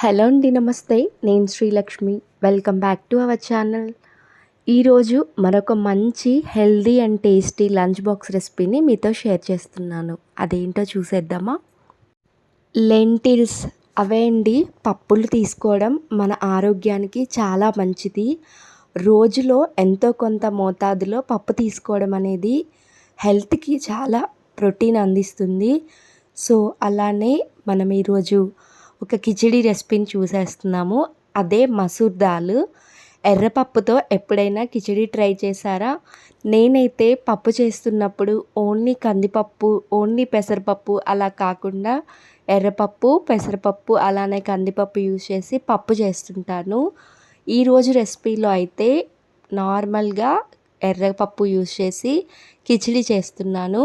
Hello అండి నమస్తే. నేను Srilakshmi. Welcome back to our channel ఈరోజు మరొక మంచి healthy and tasty lunch box రెసిపీని మీతో షేర్ చేస్తున్నాను. అదేంటో చూసేద్దామా? లెంటిల్స్ అవే అండి. పప్పులు తీసుకోవడం మన ఆరోగ్యానికి చాలా మంచిది. రోజులో ఎంతో కొంత మోతాదులో పప్పు తీసుకోవడం అనేది హెల్త్కి చాలా ప్రోటీన్ అందిస్తుంది. సో అలానే మనం ఈరోజు ఒక కిచిడి రెసిపీని చూసేస్తున్నాము. అదే మసూర్ దాల్. ఎర్రపప్పుతో ఎప్పుడైనా కిచిడి ట్రై చేశారా? నేనైతే పప్పు చేస్తున్నప్పుడు ఓన్లీ కందిపప్పు ఓన్లీ పెసరపప్పు అలా కాకుండా ఎర్రపప్పు పెసరపప్పు అలానే కందిపప్పు యూజ్ చేసి పప్పు చేస్తుంటాను. ఈరోజు రెసిపీలో అయితే నార్మల్గా ఎర్రపప్పు యూజ్ చేసి కిచిడి చేస్తున్నాను.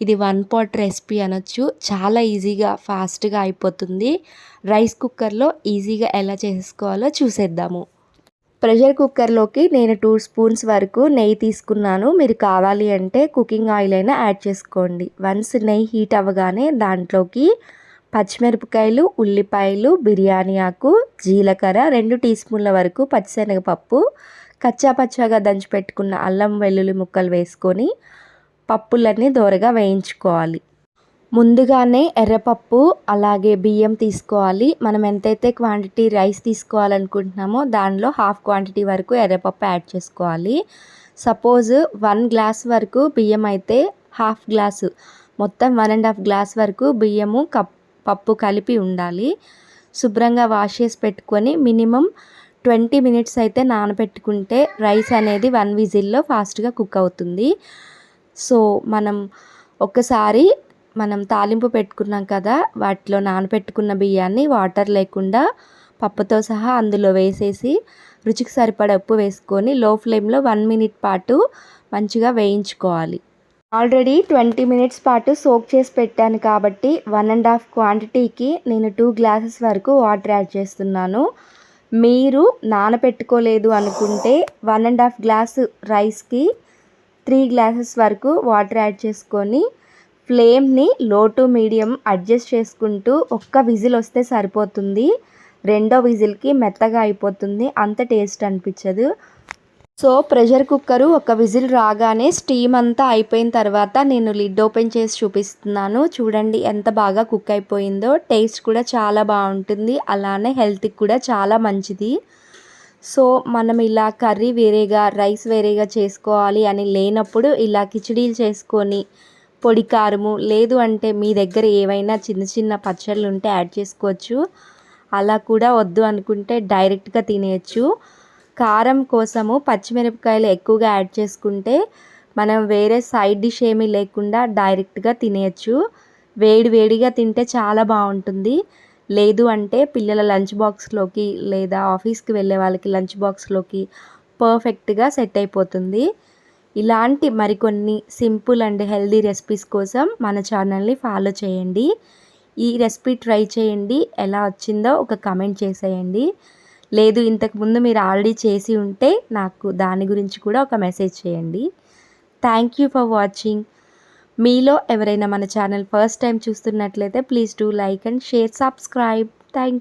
ఇది వన్ పాట్ రెసిపీ అనొచ్చు. చాలా ఈజీగా ఫాస్ట్గా అయిపోతుంది. రైస్ కుక్కర్లో ఈజీగా ఎలా చేసుకోవాలో చూసేద్దాము. ప్రెషర్ కుక్కర్లోకి నేను టూ స్పూన్స్ వరకు నెయ్యి తీసుకున్నాను. మీరు కావాలి అంటే కుకింగ్ ఆయిల్ అయినా యాడ్ చేసుకోండి. వన్స్ నెయ్యి హీట్ అవ్వగానే దాంట్లోకి పచ్చిమిరపకాయలు ఉల్లిపాయలు బిర్యానీ ఆకు జీలకర్ర రెండు టీ స్పూన్ల వరకు పచ్చిశనగపప్పు కచ్చాపచ్చాగా దంచి పెట్టుకున్న అల్లం వెల్లుల్లి ముక్కలు వేసుకొని పప్పులన్నీ దోరగా వేయించుకోవాలి. ముందుగానే ఎర్రపప్పు అలాగే బియ్యం తీసుకోవాలి. మనం ఎంతైతే క్వాంటిటీ రైస్ తీసుకోవాలనుకుంటున్నామో దానిలో హాఫ్ క్వాంటిటీ వరకు ఎర్రపప్పు యాడ్ చేసుకోవాలి. సపోజ్ వన్ గ్లాస్ వరకు బియ్యం అయితే హాఫ్ గ్లాసు మొత్తం వన్ అండ్ హాఫ్ గ్లాస్ వరకు బియ్యము కప్ పప్పు కలిపి ఉండాలి. శుభ్రంగా వాష్ చేసి పెట్టుకొని మినిమం ట్వంటీ మినిట్స్ అయితే నానబెట్టుకుంటే రైస్ అనేది వన్ విజిల్లో ఫాస్ట్గా కుక్ అవుతుంది. సో మనం ఒకసారి మనం తాలింపు పెట్టుకున్నాం కదా వాటిలో నానబెట్టుకున్న బియ్యాన్ని వాటర్ లేకుండా పప్పుతో సహా అందులో వేసేసి రుచికి సరిపడ ఉప్పు వేసుకొని లో ఫ్లేమ్లో వన్ మినిట్ పాటు మంచిగా వేయించుకోవాలి. ఆల్రెడీ ట్వంటీ మినిట్స్ పాటు సోక్ చేసి పెట్టాను కాబట్టి వన్ అండ్ హాఫ్ క్వాంటిటీకి నేను టూ గ్లాసెస్ వరకు వాటర్ యాడ్ చేస్తున్నాను. మీరు నానపెట్టుకోలేదు అనుకుంటే వన్ అండ్ హాఫ్ గ్లాసు రైస్కి త్రీ గ్లాసెస్ వరకు వాటర్ యాడ్ చేసుకొని ఫ్లేమ్ని లో టు మీడియం అడ్జస్ట్ చేసుకుంటూ ఒక్క విజిల్ వస్తే సరిపోతుంది. రెండో విజిల్కి మెత్తగా అయిపోతుంది. అంత టేస్ట్ అనిపించదు. సో ప్రెషర్ కుక్కరు ఒక విజిల్ రాగానే స్టీమ్ అంతా అయిపోయిన తర్వాత నేను లిడ్ ఓపెన్ చేసి చూపిస్తున్నాను. చూడండి ఎంత బాగా కుక్ అయిపోయిందో. టేస్ట్ కూడా చాలా బాగుంటుంది. అలానే హెల్త్కి కూడా చాలా మంచిది. సో మనం ఇలా కర్రీ వేరేగా రైస్ వేరేగా చేసుకోవాలి అని లేనప్పుడు ఇలా కిచడీలు చేసుకొని పొడి కారము లేదు అంటే మీ దగ్గర ఏవైనా చిన్న చిన్న పచ్చళ్ళు ఉంటే యాడ్ చేసుకోవచ్చు. అలా కూడా వద్దు అనుకుంటే డైరెక్ట్గా తినేయచ్చు. కారం కోసము పచ్చిమిరపకాయలు ఎక్కువగా యాడ్ చేసుకుంటే మనం వేరే సైడ్ డిష్ ఏమీ లేకుండా డైరెక్ట్గా తినేయచ్చు. వేడి వేడిగా తింటే చాలా బాగుంటుంది. లేదు అంటే పిల్లల లంచ్ బాక్స్లోకి లేదా ఆఫీస్కి వెళ్ళే వాళ్ళకి లంచ్ బాక్స్లోకి పర్ఫెక్ట్గా సెట్ అయిపోతుంది. ఇలాంటి మరికొన్ని సింపుల్ అండ్ హెల్దీ రెసిపీస్ కోసం మన ఛానల్ని ఫాలో చేయండి. ఈ రెసిపీ ట్రై చేయండి. ఎలా వచ్చిందో ఒక కమెంట్ చేసేయండి. లేదు ఇంతకుముందు మీరు ఆల్రెడీ చేసి ఉంటే నాకు దాని గురించి కూడా ఒక మెసేజ్ చేయండి. థ్యాంక్ యూ ఫర్ వాచింగ్ మీలో ఎవరైనా మన ఛానల్ ఫస్ట్ టైం చూస్తున్నట్లయితే please do like and share subscribe. Thank